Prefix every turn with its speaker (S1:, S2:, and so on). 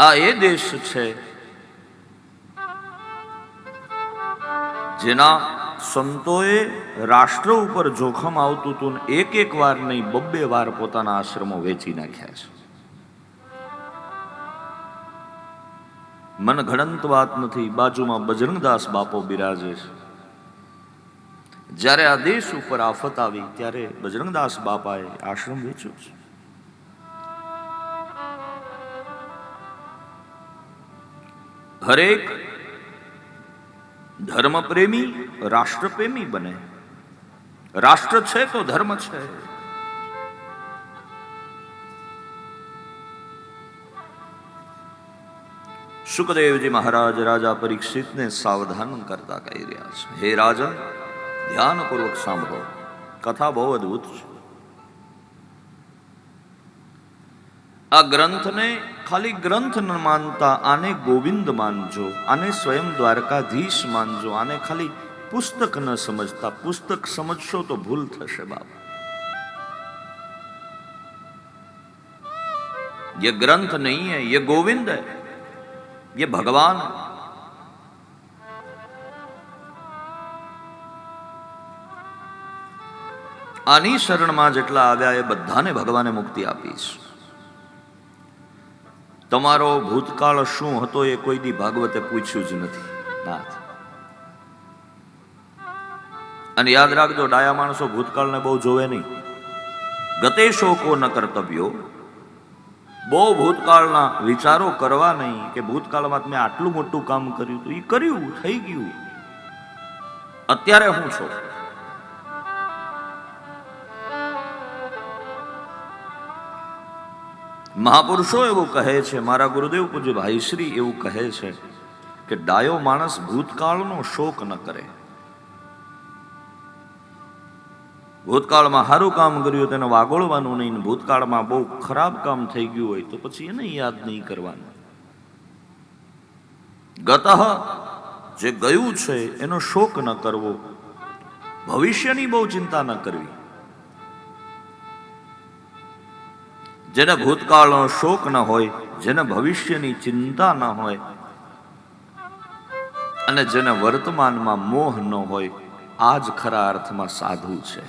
S1: આ એ દેશ છે જેના સંતોએ રાષ્ટ્ર ઉપર જોખમ આવતું હતું એક એક વાર નહીં, બબ્બે વાર પોતાના આશ્રમો વેચી નાખ્યા છે. મન ઘડંત વાત નથી, બાજુમાં બજરંગદાસ બાપો બિરાજે છે. જ્યારે આ દેશ ઉપર આફત આવી, ત્યારે બજરંગદાસ બાપાએ આશ્રમ વેચ્યો છે. હરેક ધર્મપ્રેમી રાષ્ટ્રપ્રેમી બને. રાષ્ટ્ર છે તો ધર્મ છે. સુખદેવજી મહારાજ રાજા પરીક્ષિતને સાવધાન કરતા કહી રહ્યા છે. હે રાજા, ધ્યાનપૂર્વક સાંભળો. કથા બહુ અદ્ભુત છે. આ ગ્રંથને ખાલી ગ્રંથ ન માનતા આને ગોવિંદ માનજો આને સ્વયં દ્વારકાધીશ માનજો આને ખાલી પુસ્તક ન સમજતા પુસ્તક સમજશો તો ભૂલ થશે બાપ ये ग्रंथ नहीं है ये गोविंद है ये भगवान है આની શરણમાં જેટલા આવ્યા એ બધાને ભગવાને મુક્તિ આપીશ તમારો ભૂતકાળ શું હતો એ કોઈ દી ભાગવતે પૂછ્યું જ નથી. અને યાદ રાખજો, ડાયા માણસો ભૂતકાળને બહુ જોવે નહીં. ગતે શોકો ન કર્તવ્યો? બહુ ભૂતકાળના વિચારો કરવા નહીં કે ભૂતકાળમાં મેં આટલું મોટું કામ કર્યું તો એ કર્યું, થઈ ગયું. અત્યારે હું છું. મહાપુરુષો એવું કહે છે, મારા ગુરુદેવ પૂજ્ય ભાઈશ્રી એવું કહે છે કે ડાયો માણસ ભૂતકાળનો શોક ન કરે. ભૂતકાળમાં સારું કામ કર્યું, તેને વાગોળવાનું નહીં ભૂતકાળમાં બહુ ખરાબ કામ થઈ ગયું હોય તો પછી એને યાદ નહીં કરવાનું. ગત જે ગયું છે, એનો શોક ન કરવો. ભવિષ્યની બહુ ચિંતા ન કરવી. જેને ભૂતકાળનો શોક ન હોય, જેને ભવિષ્યની ચિંતા ન હોય, અને જેને વર્તમાનમાં મોહ ન હોય, આ જ ખરા અર્થમાં સાધુ છે.